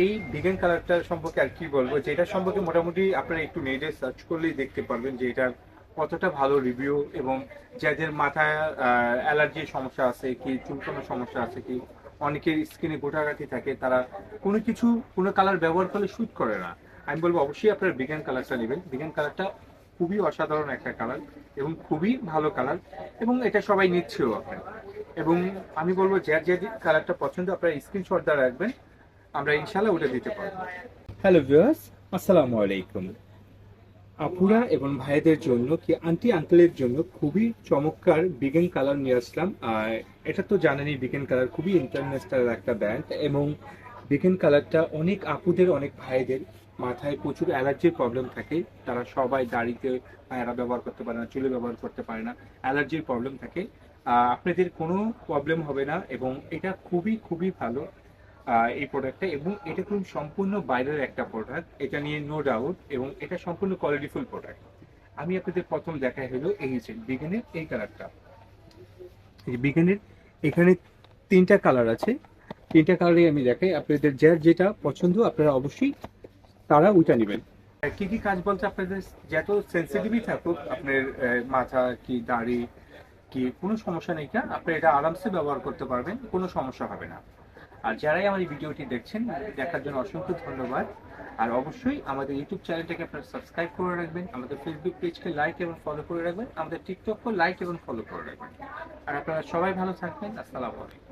এই বিগেন কালারটার সম্পর্কে আর কি বলব? যে এটা সম্পর্কে মোটামুটি আপনারা একটু নেটে সার্চ করলেই দেখতে পারবেন যে এটার কতটা ভালো রিভিউ এবং যাদের মাথায় অ্যালার্জির সমস্যা আছে কি চুলকানোর সমস্যা আছে কি, অনেকের স্কিনে গোটাগাটি থাকে, তারা কোনো কিছু, কোনো কালার ব্যবহার করলে শুট করে না। আমি বলব অবশ্যই আপনারা বিজ্ঞান কালারটা নেবেন। বিজ্ঞান কালারটা খুবই অসাধারণ একটা কালার এবং খুবই ভালো কালার এবং এটা সবাই নিচ্ছেও আপনার। এবং আমি বলব যার যে কালারটা পছন্দ, আপনারা স্ক্রিনশট দ্বারা রাখবেন। আমরা ইনশাল্লাহ ওটা দিতে পারব। হ্যালো ভিউয়ার্স, আসসালামু আলাইকুম। আপুরা এবং ভাইদের জন্য কি আন্টি আঙ্কেলের জন্য খুবই চমৎকার বিগেন কালার নিয়ে আসলাম। আর এটা তো জানেনই বিগেন কালার খুবই ইন্টারন্যাশনাল একটা ব্র্যান্ড এবং বিগেন কালারটা অনেক আপুদের, অনেক ভাইদের মাথায় প্রচুর অ্যালার্জির প্রবলেম থাকে। তারা সবাই দাড়িতে এরা ব্যবহার করতে পারে না, চুলে ব্যবহার করতে পারে না অ্যালার্জির প্রবলেম থাকে। আপনাদের কোনো প্রবলেম হবে না এবং এটা খুবই খুবই ভালো। এই প্রোডাক্টটা এবং এটা খুব সম্পূর্ণ বাইরের একটা প্রোডাক্ট এটা নিয়ে নো ডাউট এবং এটা সম্পূর্ণ কোয়ালিটিফুল প্রোডাক্ট আমি আপনাদের প্রথম দেখাই হলো এই যে বিগেনের এই কালারটা বিগেনের এখানে তিনটা কালার আছে। তিনটা কালারই আমি দেখাই। আপনাদের যার যেটা পছন্দ, আপনারা অবশ্যই তারা ওইটা নেবেন। কি কি কাজ বলতে আপনাদের? যত সেন্সিটিভই থাকুক, আপনার মাথা কি দাড়ি কি, কোনো সমস্যা নেই। না আপনি এটা আরামসে ব্যবহার করতে পারবেন, কোনো সমস্যা হবে না। আর যারাই আমার এই ভিডিওটি দেখছেন, দেখার জন্য অসংখ্য ধন্যবাদ। আর অবশ্যই আমাদের ইউটিউব চ্যানেলটাকে আপনারা সাবস্ক্রাইব করে রাখবেন, আমাদের ফেসবুক পেজকে লাইক এবং ফলো করে রাখবেন, আমাদের টিকটককে লাইক এবং ফলো করে রাখবেন। আর আপনারা সবাই ভালো থাকবেন, আসসালামু আলাইকুম।